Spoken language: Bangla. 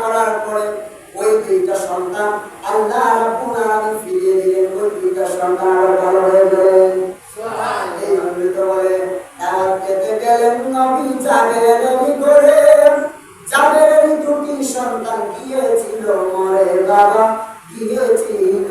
করার পরে ওই দুইটা সন্তান আল্লাহ রাব্বুল আলামিন ফিরিয়ে দিলেন ওই দুইটা সন্তান আবার ভালো হয়ে গেলেন এই অমৃত বলে তারা পেতে গেলেন নবী করে। দুটি সন্তান গিয়েছিল মরে বাবা গিয়েছিল